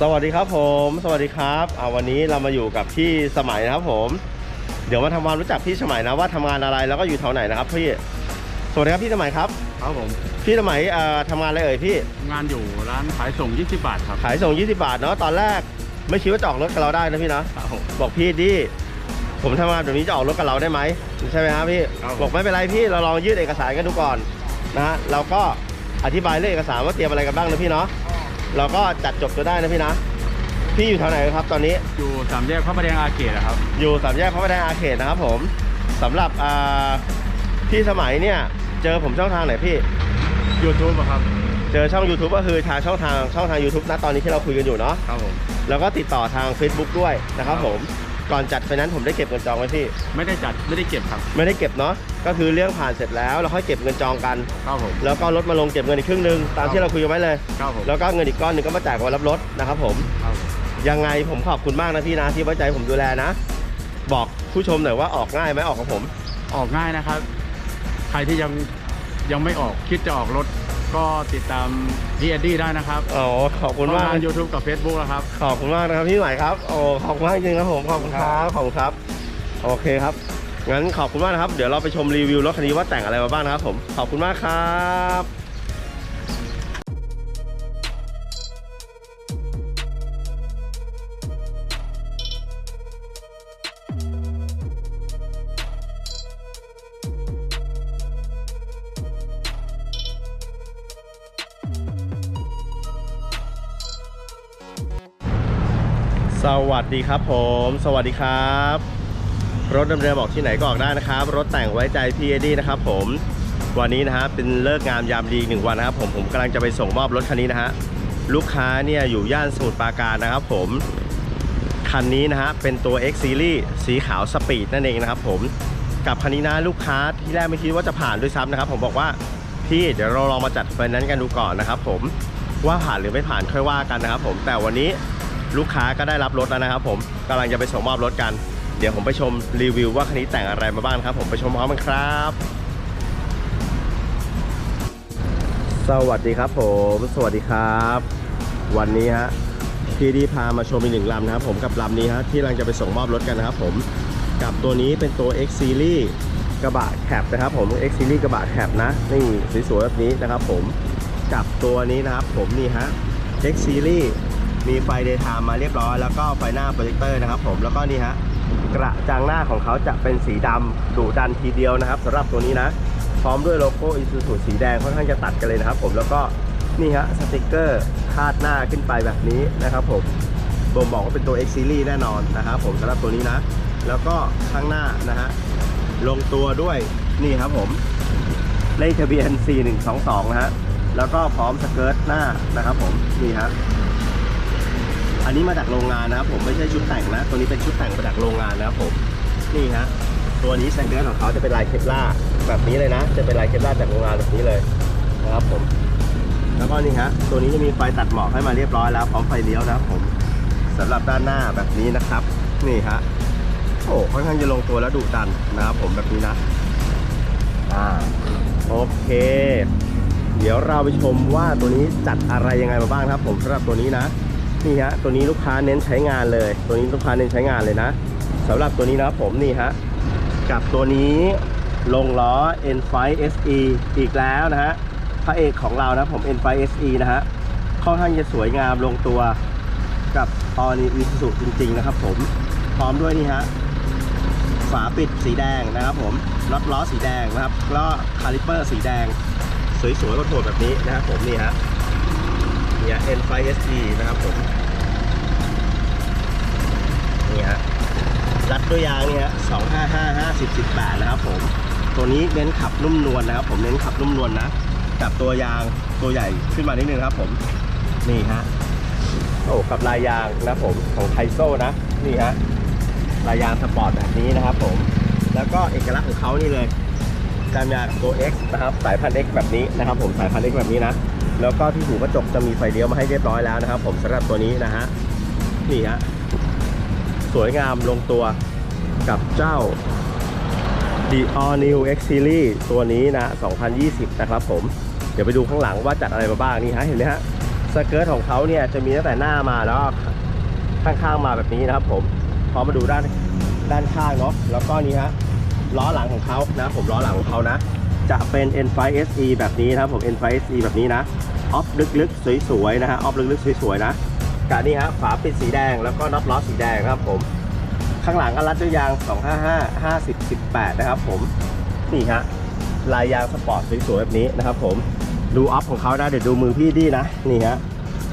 สวัสดีครับผม สวัสดีครับอ่าวันนี้เรามาอยู่กับพี่สมัยนะครับผม เดี๋ยวมาทำความรู้จักพี่สมัยนะว่าทำงานอะไรแล้วก็อยู่แถวไหนนะครับพี่สวัสดีครับพี่สมัยครับ ครับผม พี่สมัยเอ่อทำงานอะไรเอ่ยพี่งานอยู่ร้านขายส่ง 20 บาทครับ ขายส่ง 20 บาทเนาะตอนแรกไม่คิดว่าจะออกรถกับเราได้นะพี่เนาะครับผม บอกพี่ดิผมทำงานแบบนี้จะออกรถกับเราได้ไหมใช่ไหมครับพี่ครับผม บอกไม่เป็นไรพี่เราลองยื่นเอกสารกันดูก่อนนะฮะเราก็อธิบายเรื่องเอกสารว่าเตรียมอะไรกันบ้างนะพี่เนาะ เราก็จัดจบจะได้นะพี่นะ พี่อยู่แถวไหนครับตอนนี้ อยู่สามแยกพระประแดงอาเกตนะครับ อยู่สามแยกพระประแดงอาเขตนะครับผมสำหรับอ่าพี่สมัยเนี่ย เจอผมช่องทางไหนพี่ YouTube อะครับ เจอช่อง YouTube ก็คือทางช่องทางช่องทาง YouTube นะตอนนี้ที่เราคุยกันอยู่เนาะ ครับผม แล้วก็ติดต่อทาง Facebook ด้วยนะครับผม ก่อนจัดไฟแนนซ์ผมได้เก็บเงินจองไว้พี่ ไม่ได้จัดไม่ได้เก็บครับไม่ได้เก็บเนาะ ก็คือเรื่องผ่านเสร็จแล้วเราค่อยเก็บเงินจองกัน ครับผม แล้วก็ลดมาลงเก็บเงินอีกครึ่งหนึ่งตามที่เราคุยกันไว้เลย ครับผม แล้วก็เงินอีกก้อนหนึ่งก็มาจ่ายวันรับรถนะครับผม ครับผมยังไงผมขอบคุณมากนะพี่นะที่ไว้ใจผมดูแลนะ บอกผู้ชมหน่อยว่าออกง่ายไหมออกกับผม ออกง่ายนะครับ ใครที่ยังยังไม่ออกคิดจะออกรถ ก็ติดตามพี่เอ็ดดี้ได้นะครับอ๋อขอบคุณมากทาง YouTube กับ Facebook แล้วครับ ขอบคุณมากนะครับพี่ใหม่ครับ โอ้ขอบคุณมากจริงครับผม ขอบคุณครับ ขอบคุณครับ โอเคครับ งั้นขอบคุณมากนะครับ เดี๋ยวเราไปชมรีวิวรถคันนี้ว่าแต่งอะไรมาบ้างนะครับผม ขอบคุณมากครับ สวัสดีครับผม สวัสดีครับ รถเดิมๆบอกที่ไหนก็ออกได้นะครับ รถแต่งไว้ใจพี่เอดี้นะครับผมวันนี้นะฮะเป็นเลิกงามยามดีอีกหนึ่งวันนะครับผมผมกำลังจะไปส่งมอบรถคันนี้นะฮะลูกค้าเนี่ยอยู่ย่านสมุทรปราการนะครับผม คันนี้นะฮะเป็นตัว X Series สีขาวสปีดนั่นเองนะครับผมกับคันนี้นะลูกค้าที่แรกไม่คิดว่าจะผ่านด้วยซ้ำนะครับ ผมบอกว่าพี่เดี๋ยวเราลองมาจัดไฟแนนซ์กันดูก่อนนะครับผมว่าผ่านหรือไม่ผ่านค่อยว่ากันนะครับผมแต่วันนี้ ลูกค้าก็ได้รับรถแล้วนะครับผมกำลังจะไปส่งมอบรถกัน เดี๋ยวผมไปชมรีวิวว่าคันนี้แต่งอะไรมาบ้างครับผมไปชมพร้อมกันครับ สวัสดีครับผมสวัสดีครับ วันนี้ฮะพี่ดีพามาชมอีกหนึ่งลำนะครับผมกับลำนี้ฮะที่กำลังจะไปส่งมอบรถกันนะครับผมกับตัวนี้เป็นตัว X Series กระบะแคปนะครับผม X Series กระบะแคปนะนี่สวยๆแบบนี้นะครับผมกับตัวนี้นะครับผมนี่ฮะ X Series มีไฟเดย์ไทม์มาเรียบร้อย แล้วก็ไฟหน้าโปรเจคเตอร์นะครับผมแล้วก็นี่ฮะกระจังหน้าของเขาจะเป็นสีดำดุดันทีเดียวนะครับสำหรับตัวนี้นะ พร้อมด้วยโลโก้อิซูซูสีแดงค่อนข้างจะตัดกันเลยนะครับ ผมแล้วก็นี่ฮะสติกเกอร์คาดหน้าขึ้นไปแบบนี้นะครับผมบ่งบอกว่าเป็นตัว X Series แน่นอนนะครับผมสำหรับตัวนี้นะ แล้วก็ข้างหน้านะฮะลงตัวด้วยนี่ครับผมเลขทะเบียน 4122นะฮะแล้วก็พร้อมสเกิร์ตหน้านะครับผมนี่ฮะ อันนี้มาจากโรงงานนะครับผมไม่ใช่ชุดแต่งนะ ตัวนี้เป็นชุดแต่งมาจากโรงงานนะครับผมนี่ฮะตัวนี้แซงเกิร์ของเขาจะเป็นลายเคปล่าแบบนี้เลยนะ จะเป็นลายเคปล่าจากโรงงานแบบนี้เลยนะครับผมแล้วก็นี่ฮะตัวนี้จะมีไฟตัดหมอกให้มาเรียบร้อยแล้วพร้อมไฟเลี้ยวนะครับผมสำหรับด้านหน้าแบบนี้นะครับ นี่ฮะโอ้ค่อนข้างจะลงตัวแล้วดุดันนะครับผมแบบนี้นะอ่าโอเค เดี๋ยวเราไปชมว่าตัวนี้จัดอะไรยังไงมาบ้างครับ ผมสำหรับตัวนี้นะ นี่ฮะตัวนี้ลูกค้าเน้นใช้งานเลย ตัวนี้ลูกค้าเน้นใช้งานเลยนะสำหรับตัวนี้นะผมนี่ฮะกับตัวนี้ลงล้อ N5 SE อีกแล้วนะฮะพระเอกของเรานะผม N5 SE นะฮะค่อนข้างจะสวยงามลงตัวกับตอนนี้อีสุจริง ๆ นะครับ ผมพร้อมด้วยนี่ฮะฝาปิดสีแดงนะครับผมน็อตล้อสีแดงนะครับก็คาลิปเปอร์สีแดง สวยๆก็โถดแบบนี้นะครับผมนี่ฮะเนี่ย N5 SE นะครับผม นี่ฮะรัดด้วยยางนี่ฮะ255 50 18นะครับผม ตัวนี้เน้นขับนุ่มนวลนะครับ ผมเน้นขับนุ่มนวลนะกับตัวยางตัวใหญ่ขึ้นมานิดนึงครับ ผมนี่ฮะโอ้กับลายยางนะผมของไทโซนะนี่ฮะลายยางสปอร์ตแบบนี้นะครับ ผม แล้วก็เอกลักษณ์ของเขานี่เลยจามยางตัว X นะครับ สายพันธุ์ X แบบนี้นะครับ ผมสายพันธุ์ X แบบนี้นะแล้วก็ที่หูกระจกจะมีไฟเลี้ยวมาให้เรียบร้อยแล้วนะครับ ผมสำหรับตัวนี้นะฮะนี่ฮะ สวยงามลงตัวกับเจ้า The All New X Series ตัวนี้นะ 2020 นะครับผม เดี๋ยวไปดูข้างหลังว่าจัดอะไรมาบ้างนี่ฮะเห็นไหมฮะสเกิร์ตของเขาเนี่ยจะมีตั้งแต่หน้ามาแล้วข้างๆมาแบบนี้นะครับผมพอมาดูด้านด้านข้างเนาะแล้วก็นี่ฮะล้อหลังของเขานะ ผมล้อหลังของเขานะ จะเป็น N5 SE แบบนี้นะครับผม N5 SE แบบนี้นะออฟลึกๆ สวยๆนะฮะออฟลึกๆ สวยๆ นะ กะนี่ฮะฝาปิดสีแดงแล้วก็น็อตล้อสีแดงครับผมข้างหลังก็รัดด้วยยาง 255 50 18 นะครับผมนี่ฮะลายยางสปอร์ตสวยๆแบบนี้นะครับผมดูออฟของเขาได้เดี๋ยวดูมือพี่ดีนะนี่ฮะ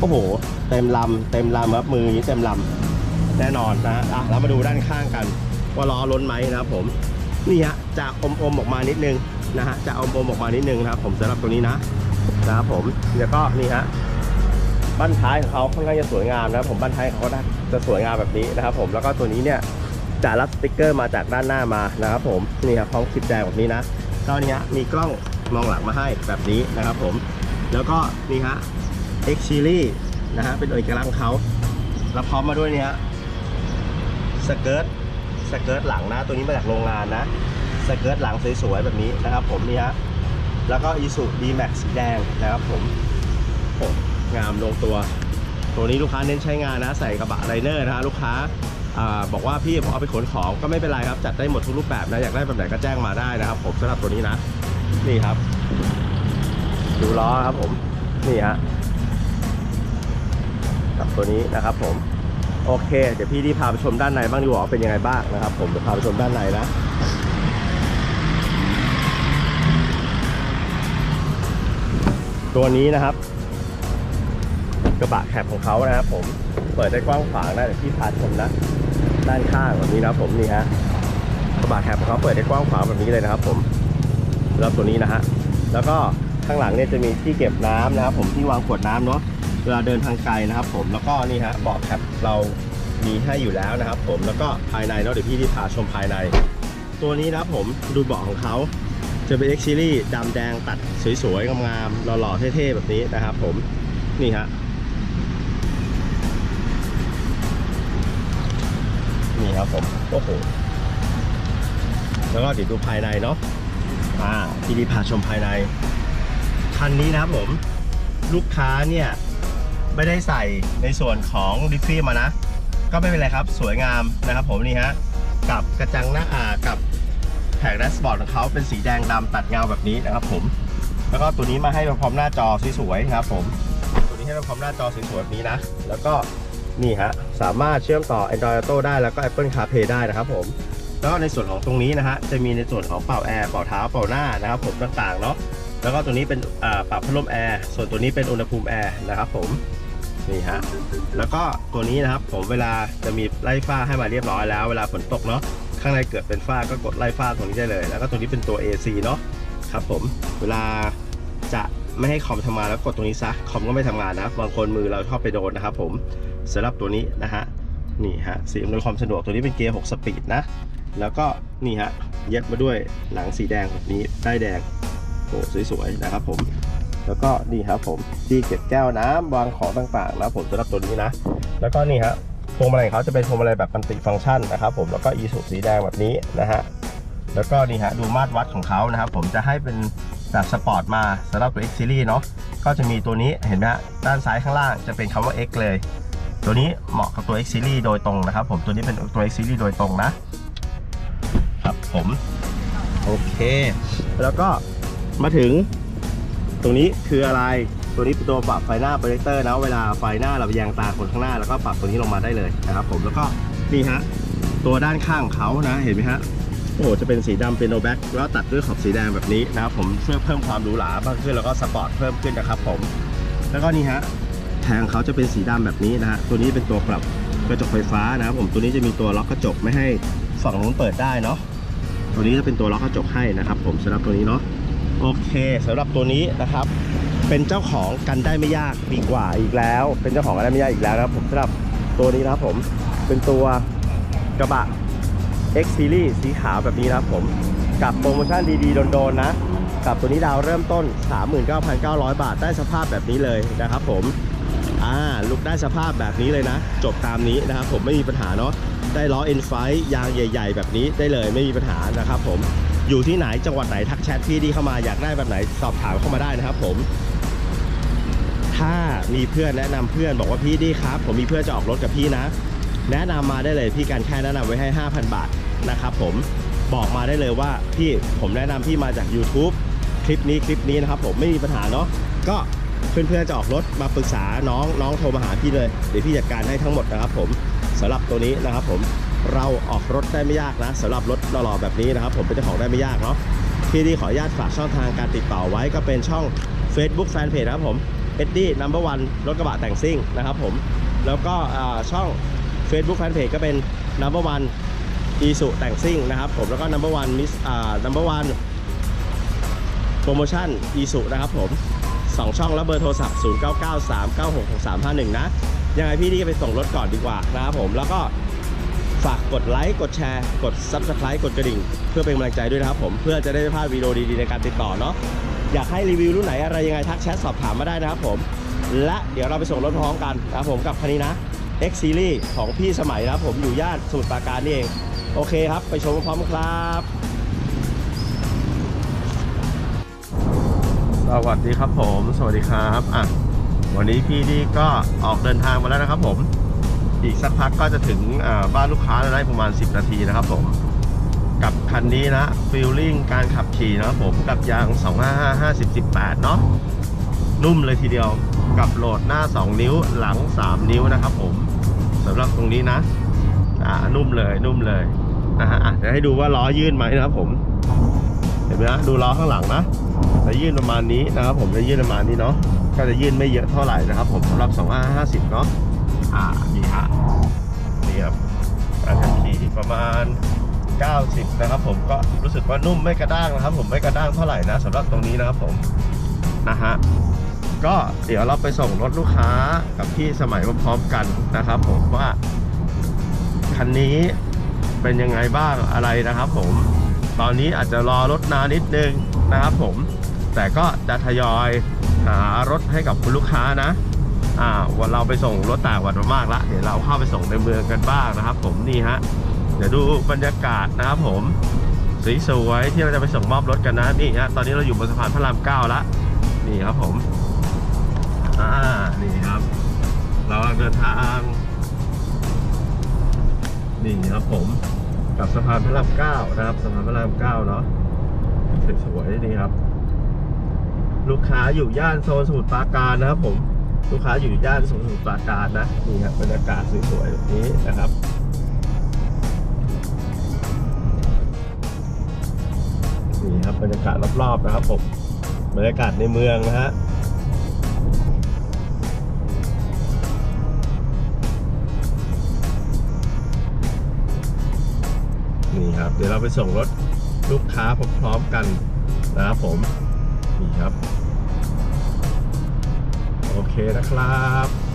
โอ้โห เต็มลำเต็มลำครับมือนี้เต็มลำแน่นอนนะอะเรามาดูด้านข้างกัน ว่าล้อล้นไหมนะครับผมนี่ฮะจะอมๆออกมานิดนึงนะฮะจะอมๆออกมานิดนึงนะครับผมสำหรับตัวนี้นะนะครับผมแล้วก็นี่ฮะ บ้านท้ายของเขาค่อนข้างจะสวยงามนะครับผมบ้านท้ายของเขาจะสวยงามแบบนี้นะครับ ผมแล้วก็ตัวนี้เนี่ยจะรับสติกเกอร์มาจากด้านหน้ามานะครับ ผมนี่ครับพร้อมคลิปแดงแบบนี้นะก็นี่ฮะมีกล้องมองหลังมาให้แบบนี้นะครับ ผมแล้วก็นี่ฮะ X Series นะฮะเป็นเอกลักษณ์ของเขาแล้วพร้อมมาด้วยนี่ฮะสเกิร์ตสเกิร์ตหลังนะ ตัวนี้มาจากโรงงานนะสเกิร์ตหลังสวยๆแบบนี้นะครับ ผมนี่ฮะแล้วก็ Isuzu D-Max สีแดงนะครับ ผมโอ้ งามลงตัว ตัวนี้ลูกค้าเน้นใช้งานนะ ใส่กระบะไรเนอร์นะฮะลูกค้าอบอกว่าพี่ผมเอาไปขนของก็ไม่เป็นไรครับ จัดได้หมดทุกรูปแบบนะอยากได้แบบไหนก็แจ้งมาได้นะครับ ผมสำหรับตัวนี้นะ นี่ครับ ดูล้อครับผมนี่ฮะกับตัวนี้นะครับผมโอเค เดี๋ยวพี่ที่พาไปชมด้านในบ้างดีกว่าว่าเป็นยังไงบ้างนะครับ ผมเดี๋ยวพาไปชมด้านในนะตัวนี้นะครับ กระบะแคปของเขานะครับผมเปิดได้กว้างขวางนะเดี๋ยวพี่พาชมนะด้านข้างแบบนี้นะผมนี่ฮะกระบะแคปของเขาเปิดได้กว้างขวางแบบนี้เลยนะครับ ผมแล้วตัวนี้นะฮะแล้วก็ข้างหลังเนี่ยจะมีที่เก็บน้ำนะครับ ผมที่วางขวดน้ำเนาะเวลาเดินทางไกลนะครับ ผมแล้วก็นี่ฮะเบาะแคปเรามีให้อยู่แล้วนะครับ ผมแล้วก็ภายในเนาะเดี๋ยวพี่ที่พาชมภายใน ตัวนี้นะครับผมดูเบาะของเขาจะเป็น X Series ดำแดงตัดสวยๆงามๆหล่อๆเท่ๆแบบนี้นะครับ ผมนี่ฮะ ครับผมโอ้โหแล้วก็เดี๋ยวดูภายในเนาะอ่าพี่ดีพาชมภายใน คันนี้นะครับผม ลูกค้าเนี่ยไม่ได้ใส่ในส่วนของดิฟฟี่มานะ ก็ไม่เป็นไรครับ สวยงามนะครับผมนี่ฮะ กับกระจังหน้าอ่ากับแผงแดชบอร์ดของเขาเป็นสีแดงดำตัดเงาแบบนี้นะครับผม แล้วก็ตัวนี้มาให้มาพร้อมหน้าจอสวยๆครับผม ตัวนี้ให้มาพร้อมหน้าจอสวยๆแบบนี้นะ แล้วก็ นี่ฮะสามารถเชื่อมต่อ Android Auto ได้แล้วก็ Apple CarPlay ได้นะครับผมแล้วในส่วนของตรงนี้นะฮะจะมีในส่วนของเป่าแอร์เป่าเท้าเป่าหน้านะครับผมต่างๆเนาะแล้วก็ตัวนี้เป็นปรับพัดลมแอร์ส่วนตัวนี้เป็นอุณหภูมิแอร์นะครับผมนี่ฮะแล้วก็ตัวนี้นะครับผมเวลาจะมีไล่ฝ้าให้มาเรียบร้อยแล้ว เวลาฝนตกเนาะข้างในเกิดเป็นฝ้าก็กดไล่ฝ้าตรงนี้ได้เลย แล้วก็ตัวนี้เป็นตัว AC เนาะครับผมเวลาจะ ไม่ให้คอมทำงานแล้วกดตรงนี้ซะคอมก็ไม่ทำงานนะบางคนมือเราชอบไปโดนนะครับผมสำหรับตัวนี้นะฮะนี่ฮะสีอำนวยความสะดวกตัวนี้เป็นเกียร์6สปีดนะ แล้วก็นี่ฮะเย็บมาด้วยหนังสีแดงแบบนี้ได้แดงโอ้สวยๆนะครับผมแล้วก็นี่ครับผมที่เก็บแก้วน้ำวางของต่างๆนะผมสำหรับตัวนี้นะ แล้วก็นี่ฮะพวงมาลัยเขาจะเป็นพวงมาลัยแบบมันติฟังก์ชันนะครับผมแล้วก็อีสุสีแดงแบบนี้นะฮะแล้วก็นี่ฮะดูมาตรวัดของเขานะครับผมจะให้เป็น แบบสปอร์ตมาสำหรับตัว X Series เนาะก็จะมีตัวนี้เห็นไหมฮะด้านซ้ายข้างล่างจะเป็นคำว่า X เลย ตัวนี้เหมาะกับตัว X Series โดยตรงนะครับผมตัวนี้เป็นตัว X Series โดยตรงนะครับผมโอเค แล้วก็มาถึงตรงนี้คืออะไรตัวนี้เป็นตัวปรับไฟหน้าโปรเจคเตอร์นะเวลาไฟหน้าเราไปยังตาคนข้างหน้าแล้วก็ปรับตัวนี้ลงมาได้เลยนะครับผมแล้วก็นี่ฮะตัวด้านข้างเขานะเห็นไหมฮะ โอ้โหจะเป็นสีดำเป็นโนแบ็กแล้วตัดด้วยขอบสีแดงแบบนี้นะครับผมช่วยเพิ่มความหรูหรามากขึ้นแล้วก็สปอร์ตเพิ่มขึ้นนะครับผม แล้วก็นี่ฮะแทงเขาจะเป็นสีดำแบบนี้นะฮะตัวนี้เป็นตัวปรับกระจกไฟฟ้านะครับผมตัวนี้จะมีตัวล็อกกระจกไม่ให้ฝั่งนู้นเปิดได้เนาะตัวนี้จะเป็นตัวล็อกกระจกให้นะครับผมสำหรับตัวนี้เนาะโอเคสำหรับตัวนี้นะครับ เป็นเจ้าของกันได้ไม่ยากดีกว่าอีกแล้ว เป็นเจ้าของกันได้ไม่ยากอีกแล้วนะครับผมสำหรับตัวนี้นะครับผมเป็นตัวกระบะ X Series สีขาวแบบนี้นะครับผมกับโปรโมชั่นดีๆโดนๆนะ กับตัวนี้ดาวเริ่มต้น 39,900 บาทได้สภาพแบบนี้เลยนะครับผมอ่าลุกได้สภาพแบบนี้เลยนะ จบตามนี้นะครับผมไม่มีปัญหาเนาะได้ล้อ N f i ยางใหญ่ ๆ แบบนี้ได้เลยไม่มีปัญหานะครับผมอยู่ที่ไหนจังหวัดไหนทักแชทพี่ดีเข้ามาอยากได้แบบไหนสอบถามเข้ามาได้นะครับผมถ้ามีเพื่อนแนะนำเพื่อนบอกว่าพี่ดีครับ ผมมีเพื่อนจะออกรถกับพี่นะ แนะนำมาได้เลยพี่การแค่แนะนำไว้ให้ 5,000 บาท นะครับผมบอกมาได้เลยว่าพี่ผมแนะนำพี่มาจาก YouTube คลิปนี้คลิปนี้นะครับผมไม่มีปัญหาเนาะก็เพื่อนๆจะออกรถมาปรึกษาน้องน้องโทรมาหาพี่เลยเดี๋ยวพี่จัดการให้ทั้งหมดนะครับผมสำหรับตัวนี้นะครับผมเราออกรถได้ไม่ยากนะสำหรับรถหล่อๆแบบนี้นะครับ ผมเป็นเจ้าของได้ไม่ยากเนาะพี่ดีขออนุญาตฝากช่องทางการติดต่อไว้ก็เป็นช่อง Facebook Fanpage นะครับผมเอ็ดดี้นัมเบอร์วันรถกระบะแต่งซิ่งนะครับผมแล้วก็ช่อง Facebook Fanpage ก็เป็น Number One อี อีสุแต่งซิ่งนะครับผมแล้วก็ Number One Miss อ่า Number One โปรโมชั่นอีสุนะครับผม 2 ช่องแล้วเบอร์โทรศัพท์ 0993966351 นะ ยังไงพี่นี่ไปส่งรถก่อนดีกว่านะครับผมแล้วก็ฝากกดไลค์กดแชร์ กด Subscribe กดกระดิ่ง เพื่อเป็นกำลังใจด้วยนะครับผมเพื่อจะได้ไม่พลาดวิดีโอดีๆในการติดต่อเนาะอยากให้รีวิวรุ่นไหนอะไรยังไงทักแชทสอบถามมาได้นะครับผม และเดี๋ยวเราไปส่งรถพร้อมกันนะครับผมกับคันนี้นะ X Series ของพี่สมัยนะครับผมอยู่ย่านสมุทรปราการนี่เอง โอเคครับ ไปชมพร้อมกันครับสวัสดีครับผม สวัสดีครับอะวันนี้พี่ดีก็ออกเดินทางมาแล้วนะครับ ผม อีกสักพักก็จะถึงบ้านลูกค้าได้ประมาณ 10 นาทีนะครับผมกับคันนี้นะฟีลลิ่งการขับขี่นะครับผมกับยาง 255 50 18 เนาะนุ่มเลยทีเดียวกับโหลดหน้า 2 นิ้วหลัง 3 นิ้วนะครับผมสำหรับตรงนี้นะ อ่า นุ่มเลยนุ่มเลย นะฮะเดี๋ยวให้ดูว่าล้อยื่นไหมนะครับผม เห็นไหมนะดูล้อข้างหลังนะจะยื่นประมาณนี้นะครับผมจะยื่นประมาณนี้เนาะก็จะยื่นไม่เยอะเท่าไหร่นะครับผมสำหรับ2550เนาะอ่านี่ฮะนี่ครับการขับขี่ประมาณ 90 นะครับผมก็รู้สึกว่านุ่มไม่กระด้างนะครับ ผมไม่กระด้างเท่าไหร่นะสำหรับตรงนี้นะครับผมนะฮะก็เดี๋ยวเราไปส่งรถลูกค้ากับพี่สมัยพร้อมกันนะครับ ผมว่าคันนี้ เป็นยังไงบ้างอะไรนะครับผม ตอนนี้อาจจะรอรถนานนิดนึงนะครับผม แต่ก็จะทยอยหารถให้กับคุณลูกค้านะอ่าวันเราไปส่งรถต่างจังหวัดมามากละเดี๋ยวเราเข้าไปส่งในเมืองกันบ้างนะครับ ผมนี่ฮะเดี๋ยวดูบรรยากาศนะครับผมสวยๆที่เราจะไปส่งมอบรถกันนะนี่ฮะตอนนี้เราอยู่บนสะพานพระรามเก้าละนี่ครับผมอ่านี่ครับ เรากำลังเดินทางนี่ครับผม กับสะพานพระรามเก้านะครับสะพานพระรามเก้าเนาะสวยๆนี่ครับ ลูกค้าอยู่ย่านโซนสมุทรปราการนะครับ ผมลูกค้าอยู่ย่านโซนสมุทรปราการนะนี่ครับบรรยากาศสวยๆแบบนี้นะครับนี่ครับบรรยากาศรอบๆนะครับผมบรรยากาศในเมืองนะฮะ นี่ครับ เดี๋ยวเราไปส่งรถลูกค้าพร้อมๆกันนะครับผม นี่ครับ โอเคนะครับ